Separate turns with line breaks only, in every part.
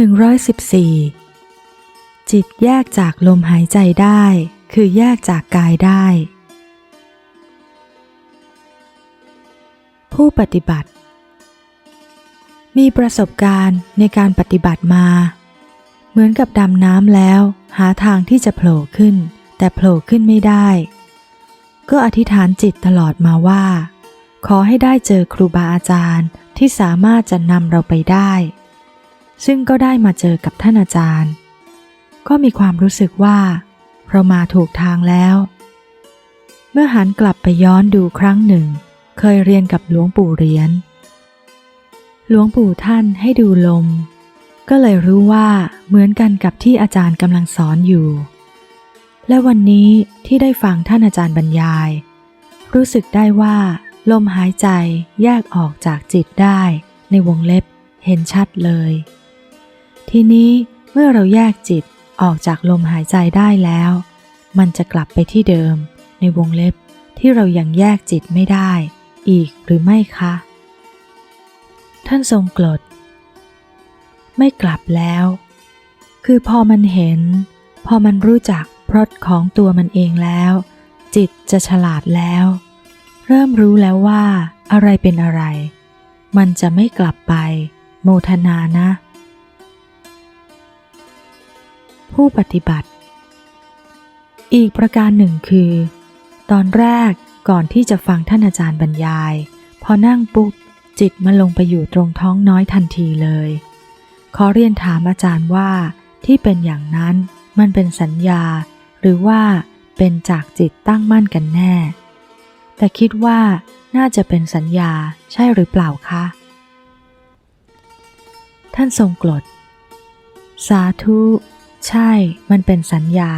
114 จิตแยกจากลมหายใจได้ คือแยกจากกายได้ ผู้ปฏิบัติ มีประสบการณ์ในการปฏิบัติมา เหมือนกับดำน้ำแล้วหาทางที่จะโผล่ขึ้น แต่โผล่ขึ้นไม่ได้ ก็อธิษฐานจิตตลอดมาว่า ขอให้ได้เจอครูบาอาจารย์ที่สามารถจะนำเราไปได้ ซึ่งก็ได้มาเจอกับท่านอาจารย์ ก็มีความรู้สึกว่าเรามาถูกทางแล้ว เมื่อหันกลับไปย้อนดูครั้งหนึ่ง เคยเรียนกับหลวงปู่เรียญหลวงปู่ท่านให้ดูลม ก็เลยรู้ว่าเหมือนกันกับที่อาจารย์กำลังสอนอยู่ และวันนี้ที่ได้ฟังท่านอาจารย์บรรยาย รู้สึกได้ว่า ลมหายใจแยกออกจากจิตได้ในวงเล็บเห็นชัดเลย ทีนี้เมื่อเราแยกจิตออกจากลมหายใจได้แล้ว มันจะกลับไปที่เดิม ในวงเล็บที่เรายังแยกจิตไม่ได้ อีกหรือไม่คะ ท่านทรงกรดไม่กลับแล้ว คือพอมันเห็น พอมันรู้จักพรตของตัวมันเองแล้ว จิตจะฉลาดแล้ว เริ่มรู้แล้วว่าอะไรเป็นอะไร มันจะไม่กลับไป โมทนานะ ผู้ปฏิบัติ อีกประการหนึ่งคือ ตอนแรกก่อนที่จะฟังท่านอาจารย์บรรยาย พอนั่งปุ๊บจิตมันลงไปอยู่ตรงท้องน้อยทันทีเลย ขอเรียนถามอาจารย์ว่าที่เป็นอย่างนั้นมันเป็นสัญญา หรือว่าเป็นจากจิตตั้งมั่นกันแน่ แต่คิดว่าน่าจะเป็นสัญญาใช่หรือเปล่าคะ ท่านทรงกรดสาธุ ใช่ มันเป็นสัญญา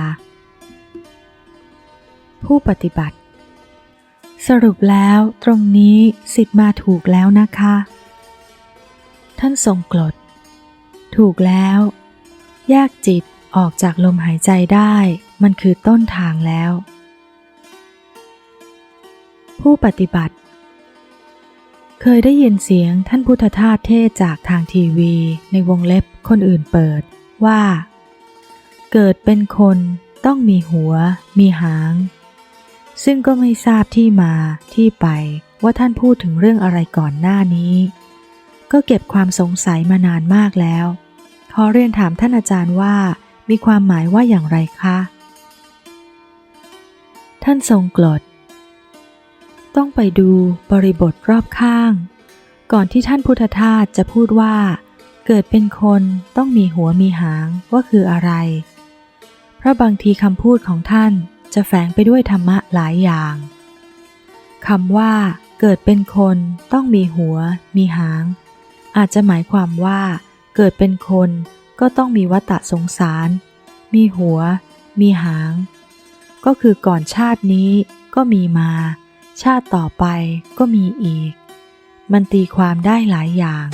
ผู้ปฏิบัติ สรุปแล้วตรงนี้สิทธิ์มาถูกแล้วนะคะ ท่านทรงกรดถูกแล้ว แยกจิตออกจากลมหายใจได้ มันคือต้นทางแล้ว ผู้ปฏิบัติ เคยได้ยินเสียงท่านพุทธทาสเทศจากทางทีวีในวงเล็บคนอื่นเปิดว่า เกิดเป็นคนต้องมีหัว มีหาง ซึ่งก็ไม่ทราบที่มาที่ไปว่าท่านพูดถึงเรื่องอะไรก่อนหน้านี้ ก็เก็บความสงสัยมานานมากแล้ว ขอเรียนถามท่านอาจารย์ว่า มีความหมายว่าอย่างไรคะ ท่านทรงกรดต้องไปดูบริบทรอบข้าง ก่อนที่ท่านพุทธทาสจะพูดว่า เกิดเป็นคนต้องมีหัวมีหางว่าคืออะไร เพราะบางทีคำพูดของท่านจะแฝงไปด้วยธรรมะหลายอย่างคำว่า เกิดเป็นคนต้องมีหัว มีหาง อาจจะหมายความว่า เกิดเป็นคนก็ต้องมีวัตะสงสาร มีหัว มีหาง ก็คือก่อนชาตินี้ก็มีมา ชาติต่อไปก็มีอีก มันตีความได้หลายอย่าง